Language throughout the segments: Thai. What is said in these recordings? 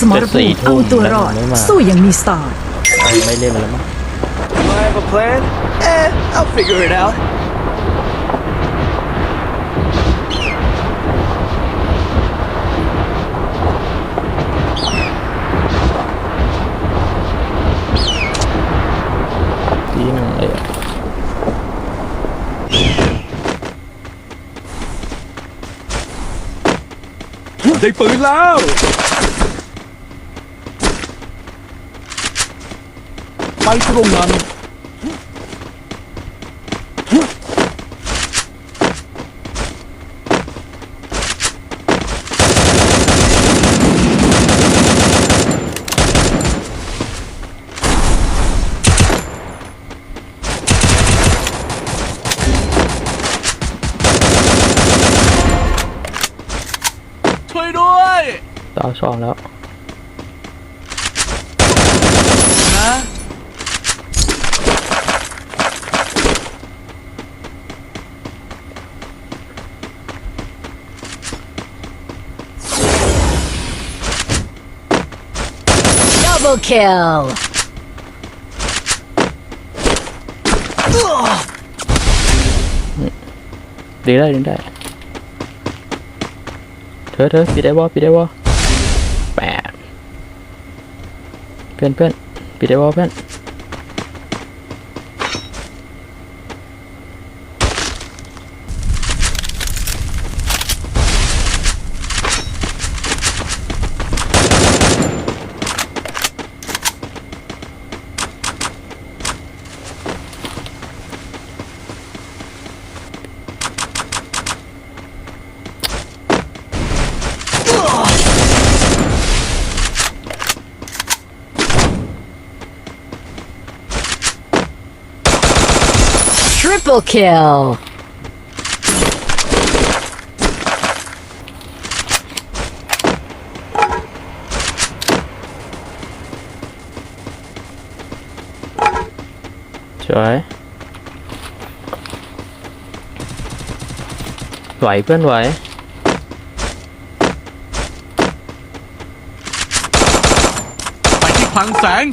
สมรภูมิเอาตัวรอด สู้อย่างมีสไตล์ไม่เล่นแล้วมั้ง Do I have a plan? Eh, I'll figure it out. ทีหนึ่งเลยอะได้ปืนแล้ว ไปตรงนั้น ช่วยด้วย ดาวสองแล้ว ดับเบิลคิลดีได้ดีได้เธอเธอปิดได้วะปิดได้วะแปดเพื่อนเพื่อนปิดได้วะเพื่อน ทริปเปิลคิลสวยไหวเพื่อนไหวไปที่คลังแสง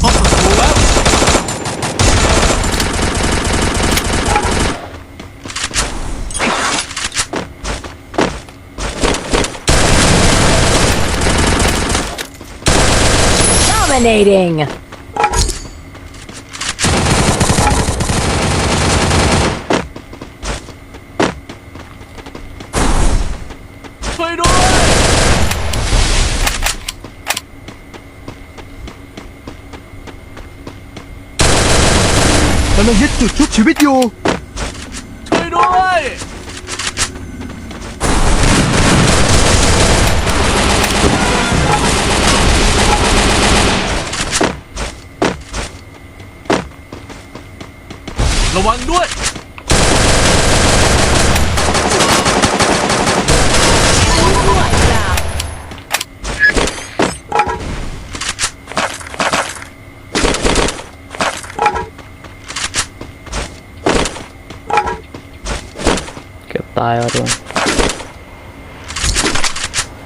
พบศัตรูแล้ว dominating ช่วยด้วยกำลังยึดจุดชุบชีวิตอยู่ ช่วยด้วย ระวังด้วย เกือบตายว่ะทุกคน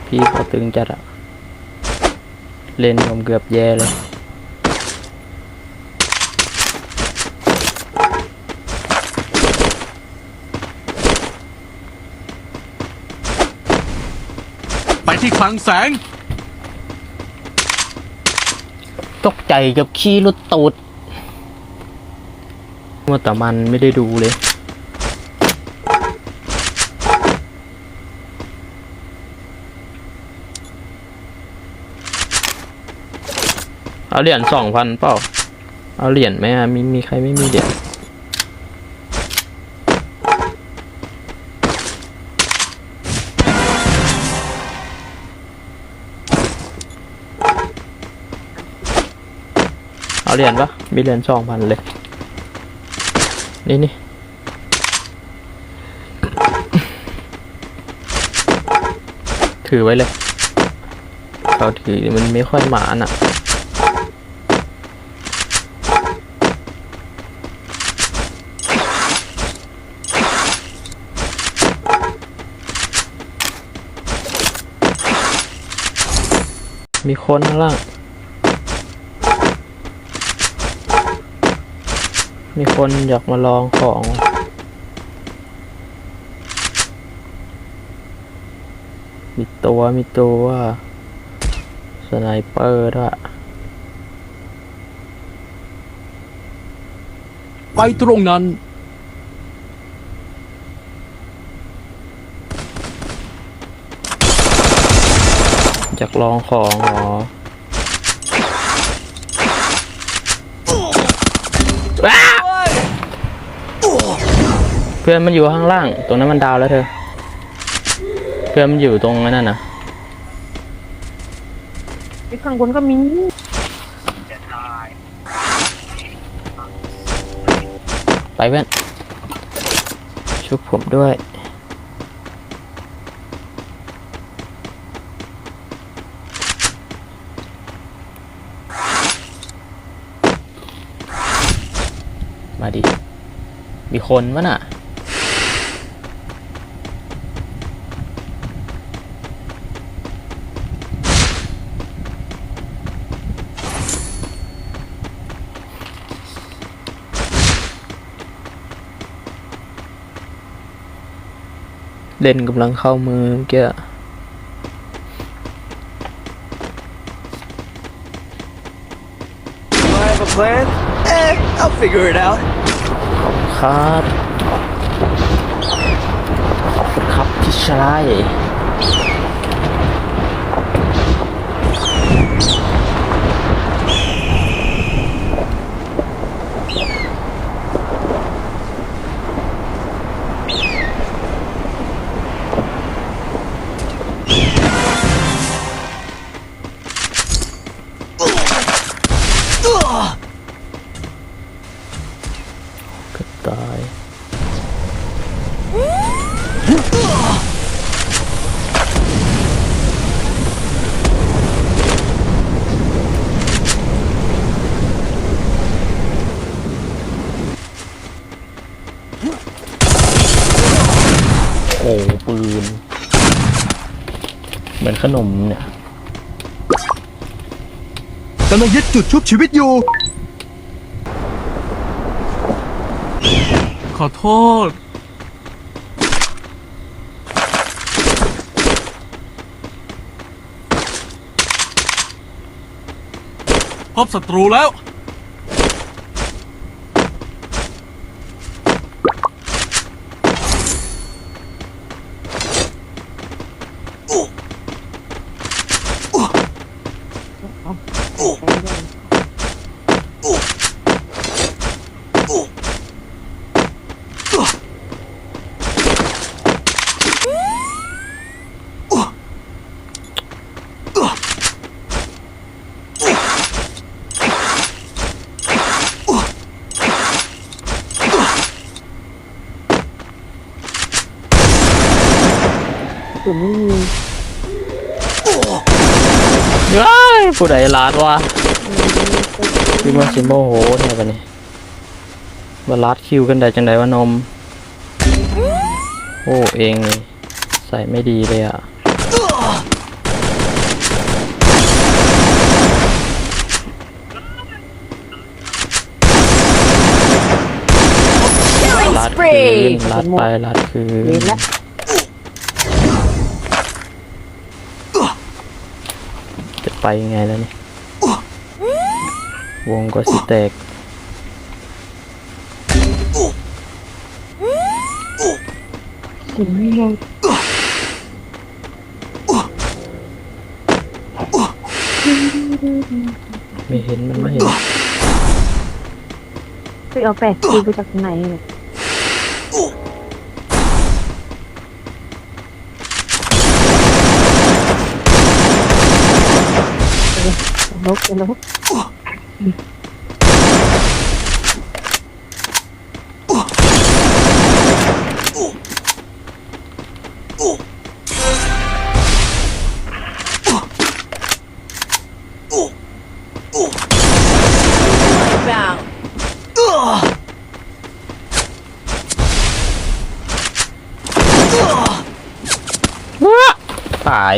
พี่เขาตึงจัดอะเล่นผมเกือบแย่เลย ไปที่คลังแสง ตกใจกับขี้รถตูดมัวแต่มันไม่ได้ดูเลย เอาเหรียญสองพันเปล่า เอาเหรียญไหมอะมีมีใครไม่มีเหรียญ เหรียญปะมีเหรียญสองพันเลย นี่นี่ถือไว้เลยเราถือมันไม่ค่อยหมาน่ะ มีคนข้างล่าง มีคนอยากมาลองของว่ะมีตัวมีตัวสไนเปอร์ด้วยไปตรงนั้น อยากลองของเหรอว้าเพื่อนมันอยู่ข้างล่าง ตรงนั้นมันดาวแล้วเธอ เพื่อนมันอยู่ตรงนั้นนะไอ้ข้างบนก็มีไปเพื่อนชุบผมด้วย มาดิ มีคนวะน่ะ เล่นกำลังเข้ามือเมื่อกี้ Do I have a plan? Eh, I'll figure it out. ครับขอบคุณครับพี่ชาย ขนมเนี่ยกำลังยึดจุดชุบชีวิตอยู่ ขอโทษ พบศัตรูแล้ว ถึงไม่มีว้ายผู้ใดลาดวะพี่มาสิโมโหเนี่ยปะนี่มาลาดคิวกันได้จังไดวะนม โอ้เองนี่ใส่ไม่ดีเลยอะ Killing ลาดคืน spree. ลาดไปลาดคืน เห็นแล้ว จะ ไปยังไงแล้วนี่วงก็สิแตกถึงไม่ยังไม่เห็นมันไม่เห็นไปเอาแปดคิวไปจากไหนเนี่ย ลบลบตาย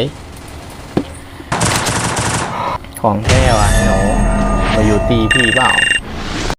ของแก้วอะไอ้หนูมาอยู่ตีพี่เปล่า